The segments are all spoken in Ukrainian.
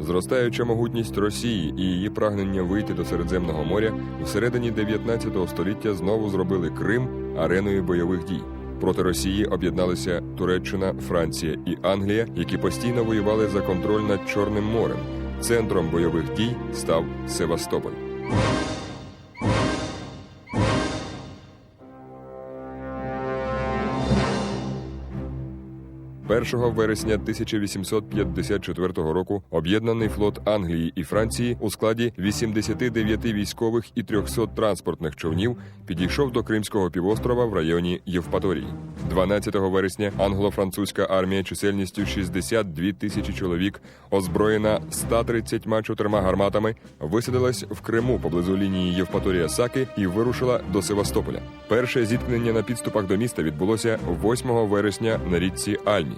Зростаюча могутність Росії і її прагнення вийти до Середземного моря всередині 19 століття знову зробили Крим ареною бойових дій. Проти Росії об'єдналися Туреччина, Франція і Англія, які постійно воювали за контроль над Чорним морем. Центром бойових дій став Севастополь. 1 вересня 1854 року об'єднаний флот Англії і Франції у складі 89 військових і 300 транспортних човнів підійшов до Кримського півострова в районі Євпаторії. 12 вересня англо-французька армія чисельністю 62 тисячі чоловік, озброєна 134 гарматами, висадилась в Криму поблизу лінії Євпаторія Саки і вирушила до Севастополя. Перше зіткнення на підступах до міста відбулося 8 вересня на річці Альні.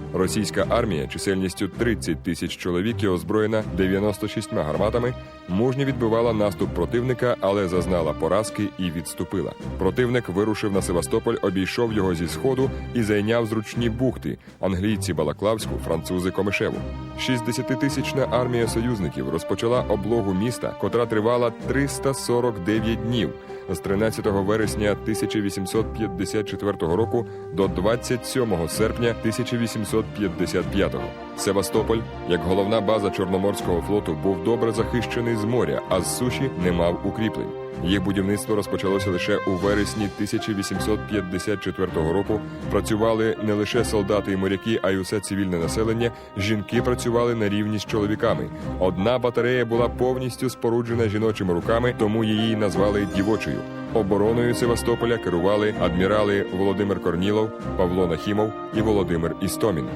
Російська армія чисельністю 30 тисяч чоловік і озброєна 96 гарматами, мужньо відбивала наступ противника, але зазнала поразки і відступила. Противник вирушив на Севастополь, обійшов його зі сходу і зайняв зручні бухти англійці Балаклавську, французи Комишеву. 60-тисячна армія союзників розпочала облогу міста, котра тривала 349 днів з 13 вересня 1854 року до 27 серпня 1855. Севастополь, як головна база Чорноморського флоту, був добре захищений з моря, а з суші не мав укріплень. Їх будівництво розпочалося лише у вересні 1854 року. Працювали не лише солдати і моряки, а й усе цивільне населення. Жінки працювали на рівні з чоловіками. Одна батарея була повністю споруджена жіночими руками, тому її назвали дівочою. Обороною Севастополя керували адмірали Володимир Корнілов, Павло Нахімов і Володимир Істомін.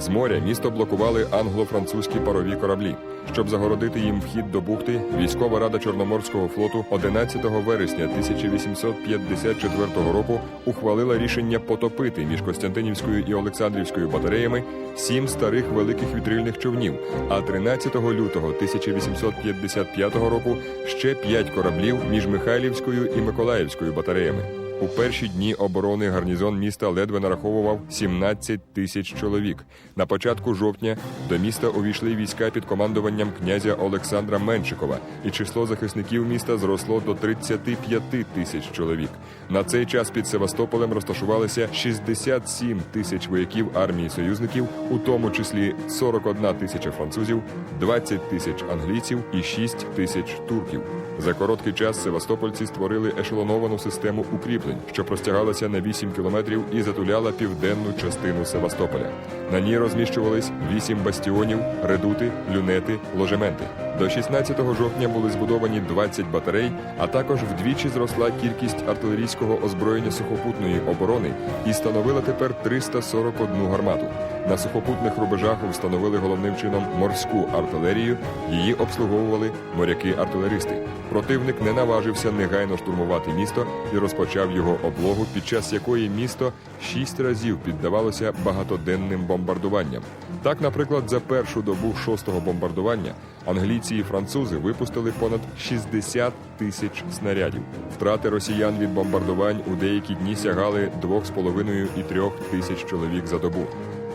З моря місто блокували англо-французькі парові кораблі. Щоб загородити їм вхід до бухти, військова рада Чорноморського флоту 11 вересня 1854 року ухвалила рішення потопити між Костянтинівською і Олександрівською батареями сім старих великих вітрильних човнів. А 13 лютого 1855 року ще п'ять кораблів між Михайлівською і Миколаївською батареями. У перші дні оборони гарнізон міста ледве нараховував 17 тисяч чоловік. На початку жовтня до міста увійшли війська під командуванням князя Олександра Меншикова, і число захисників міста зросло до 35 тисяч чоловік. На цей час під Севастополем розташувалися 67 тисяч вояків армії союзників, у тому числі 41 тисяча французів, 20 тисяч англійців і 6 тисяч турків. За короткий час Севастопольці створили ешелоновану систему укріплень, що простягалася на 8 кілометрів і затуляла південну частину Севастополя. На ній розміщувались 8 бастіонів, редути, люнети, ложементи. До 16 жовтня були збудовані 20 батарей, а також вдвічі зросла кількість артилерійського озброєння сухопутної оборони і становила тепер 341 гармату. На сухопутних рубежах встановили головним чином морську артилерію. Її обслуговували моряки-артилеристи. Противник не наважився негайно штурмувати місто і розпочав його облогу, під час якої місто шість разів піддавалося багатоденним бомбардуванням. Так, наприклад, за першу добу шостого бомбардування англійці і французи випустили понад 60 тисяч снарядів. Втрати росіян від бомбардувань у деякі дні сягали 2,5 і 3 тисяч чоловік за добу.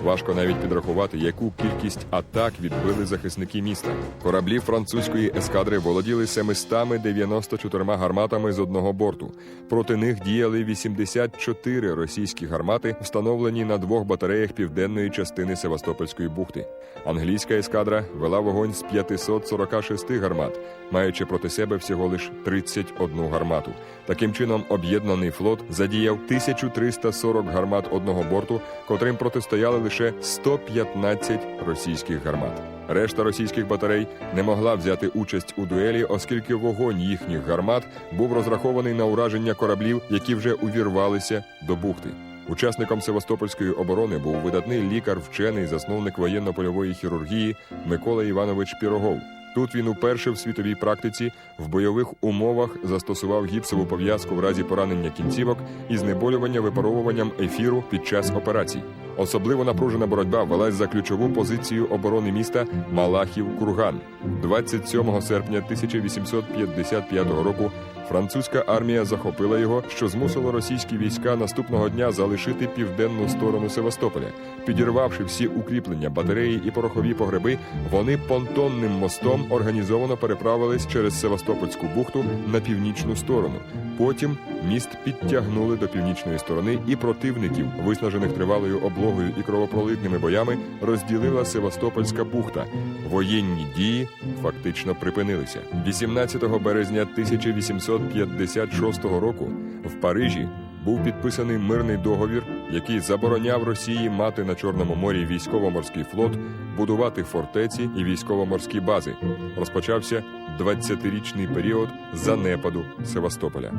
Важко навіть підрахувати, яку кількість атак відбили захисники міста. Кораблі французької ескадри володіли 794 гарматами з одного борту. Проти них діяли 84 російські гармати, встановлені на двох батареях південної частини Севастопольської бухти. Англійська ескадра вела вогонь з 546 гармат, маючи проти себе всього лиш 31 гармату. Таким чином, об'єднаний флот задіяв 1340 гармат одного борту, котрим протистояли лише 115 російських гармат. Решта російських батарей не могла взяти участь у дуелі, оскільки вогонь їхніх гармат був розрахований на ураження кораблів, які вже увірвалися до бухти. Учасником Севастопольської оборони був видатний лікар, вчений, засновник воєнно-польової хірургії Микола Іванович Пірогов. Тут він уперше в світовій практиці в бойових умовах застосував гіпсову пов'язку в разі поранення кінцівок і знеболювання випаровуванням ефіру під час операцій. Особливо напружена боротьба велась за ключову позицію оборони міста Малахів Курган. 27 серпня 1855 року Французька армія захопила його, що змусило російські війська наступного дня залишити південну сторону Севастополя. Підірвавши всі укріплення, батареї і порохові погреби, вони понтонним мостом організовано переправились через Севастопольську бухту на північну сторону. Потім міст підтягнули до північної сторони, і противників, виснажених тривалою облогою і кровопролитними боями, розділила Севастопольська бухта. Воєнні дії фактично припинилися. 18 березня 1856 року в Парижі був підписаний мирний договір, який забороняв Росії мати на Чорному морі військово-морський флот, будувати фортеці і військово-морські бази. Розпочався 20-річний період занепаду Севастополя.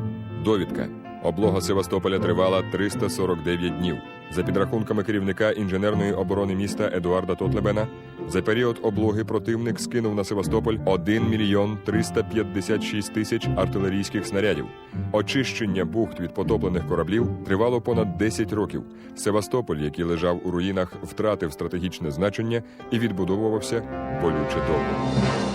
Довідка. Облога Севастополя тривала 349 днів. За підрахунками керівника інженерної оборони міста Едуарда Тотлебена, за період облоги противник скинув на Севастополь 1 мільйон 356 тисяч артилерійських снарядів. Очищення бухт від потоплених кораблів тривало понад 10 років. Севастополь, який лежав у руїнах, втратив стратегічне значення і відбудовувався болюче довго.